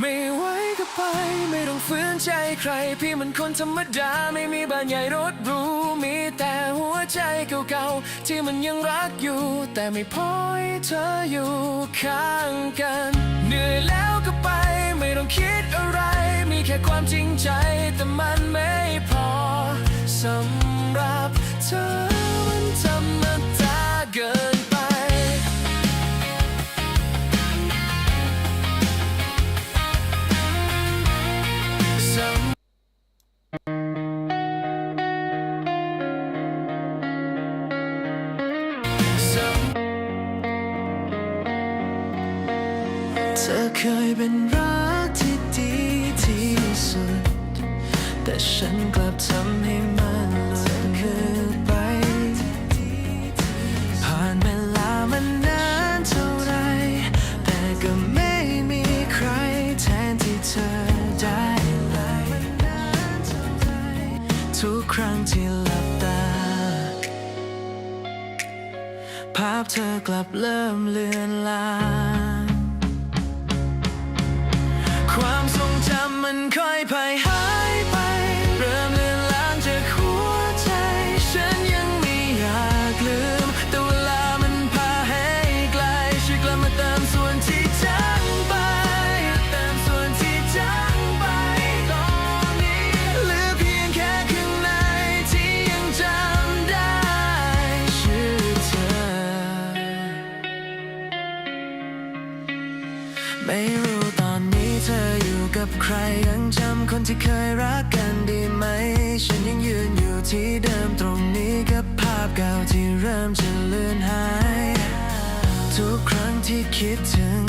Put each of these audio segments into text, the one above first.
ไม่ไหวก็ไป ไม่ต้องฝืนใจใคร พี่มันคนธรรมดาไม่มีบ้านใหญ่รถหรูมีแต่หัวใจเก่าๆ ที่มันยังรักอยู่ แต่ไม่พอให้เธออยู่ข้างกัน เหนื่อยแล้วก็ไป ไม่ต้องคิดอะไร มีแค่ความจริงใจแต่มันไม่พอสำหรับเธอ ธอเคยเป็นรักที่ดีที่สุด แต่ฉันกลับทำให้มันหลุดมือไป ผ่านเวลามันนานเท่าไร แต่ก็ไม่มีใครแทนที่เธอได้เลย ทุกครั้งที่หลับตา ภาพเธอกลับเริ่มเลือนลาง ค่อยพา ริ่มจะเลือนหาย ทุกครั้งที่คิดถึง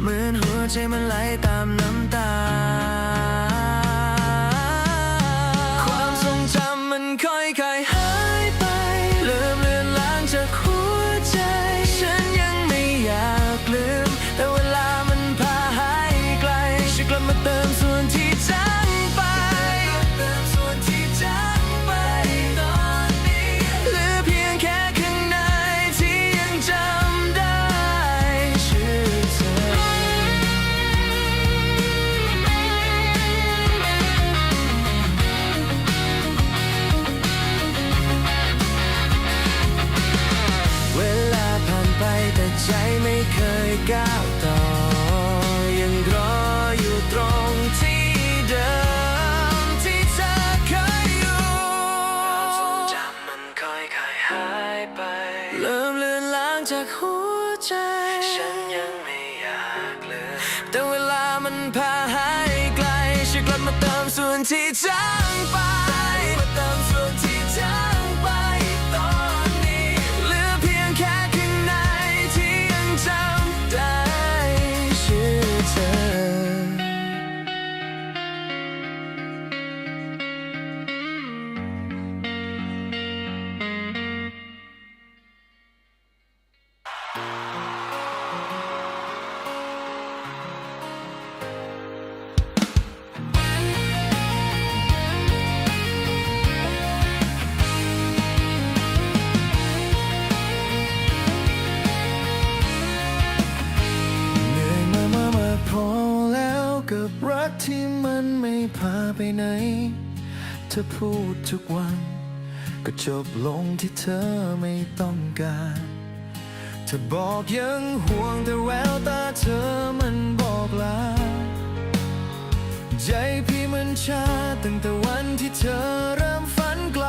เหมือนหัวใจมันไหลตามน้ำตา เคยก้าวต่อ ยังรออยู่ตรงที่เดิมที่เธอเคยอยู่จำมันค่อยๆหายไป เริ่มเลือนลางจากหัวใจ ฉันยังไม่อยากลืมแต่เวลามันพาให้ไกลช่วยกลับมาเติมส่วนที่จาง ไหน เธอพูดทุกวัน ก็จบลงที่เธอไม่ต้องการเธอบอกยังห่วงแต่แววตาเธอมันบอกลาใจพี่มันชาตั้งแต่วันที่เธอเริ่มฝันไกล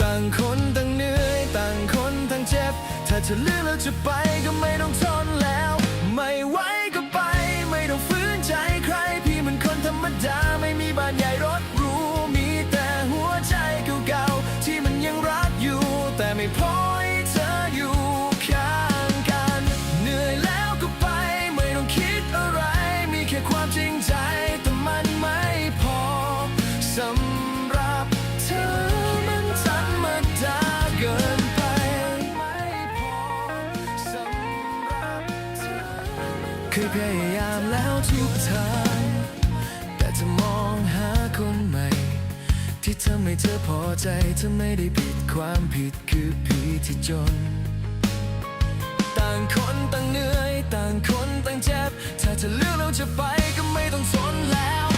ต่างคนต่างเหนื่อย ต่างคนต่างเจ็บ ถ้าจะเลือกแล้วจะไปก็ไม่ต้องทนแล้ว ไม่ไหว ความจริงใจแต่มันไม่พอสำหรับเธอมันธรรมดาเกินไปไม่พอสำหรับเธอเคยพยายามแล้วทุกทางแต่จะมองหาคนใหม่ ที่ทำให้เธอพอใจเธอไม่ได้ผิดความผิดคือพี่ที่จน ต่างคนต่างเหนื่อย ต่างคนต่างเจ็บ ถ้าจะเลือกแล้วจะไปก็ไม่ต้องสนแล้ว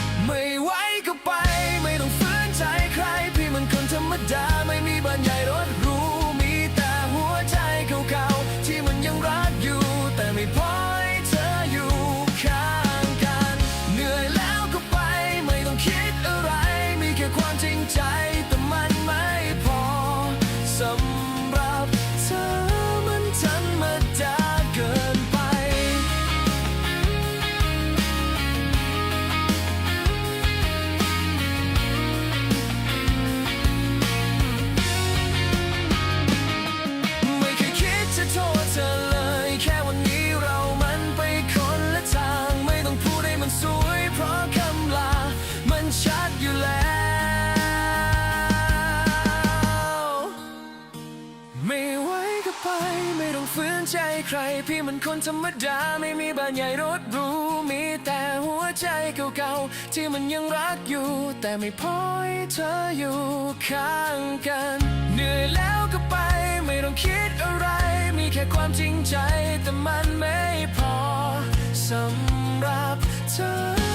พี่มันคนธรรมดาไม่มีบ้านใหญ่รถหรูมีแต่หัวใจเก่าๆที่มันยังรักอยู่ แต่ไม่พอยเธออยู่ข้างกัน เหนื่อยแล้วก็ไปไม่ต้องคิดอะไร มีแค่ความจริงใจแต่มันไม่พอสำหรับเธอ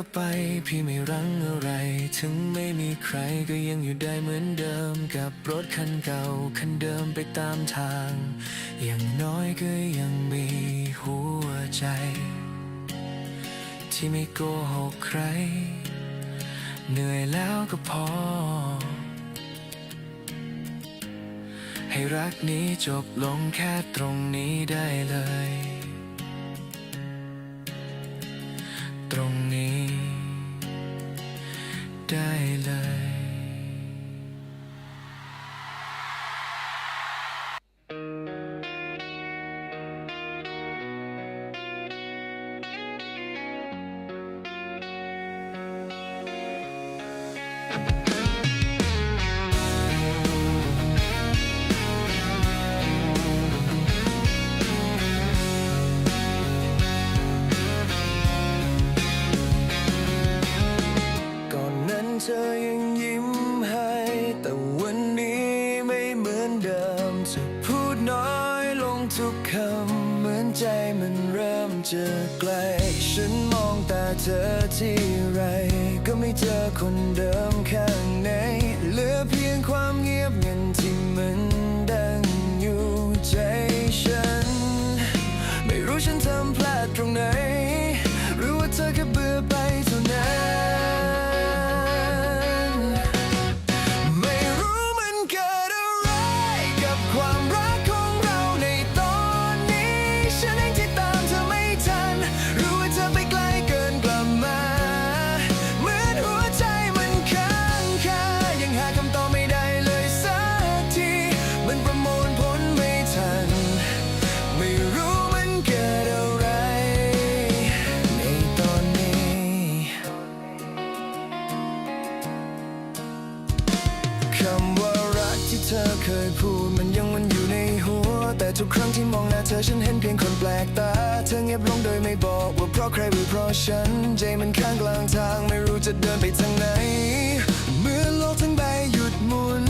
ก็ไป พี่ไม่รั้งอะไร ถึงไม่มีใครก็ยังอยู่ได้เหมือนเดิม กับรถคันเก่าคันเดิมไปตามทาง อย่างน้อยก็ยังมีหัวใจ ที่ไม่โกหกใคร เหนื่อยแล้วก็พอ ให้รักนี้จบลงแค่ตรงนี้ได้เลย ตรงนี้ ได้เลย ยังยิ้มให้ แต่วันนี้ไม่เหมือนเดิมจะพูดน้อยลงทุกคำ เหมือนใจมันเริ่มจะไกล ฉันมองตาเธอที่ไร ก็ไม่เจอคน คำว่ารักที่เธอเคยพูดมันยังมันอยู่ในหัว แต่ทุกครั้งที่มองหน้าเธอฉันเห็นเพียงคนแปลกตา เธอเงียบลงโดยไม่บอกว่าเพราะใครหรือเพราะฉัน ใจมันข้างกลางทางไม่รู้จะเดินไปทางไหน เมื่อโลกทั้งใบหยุดหมุน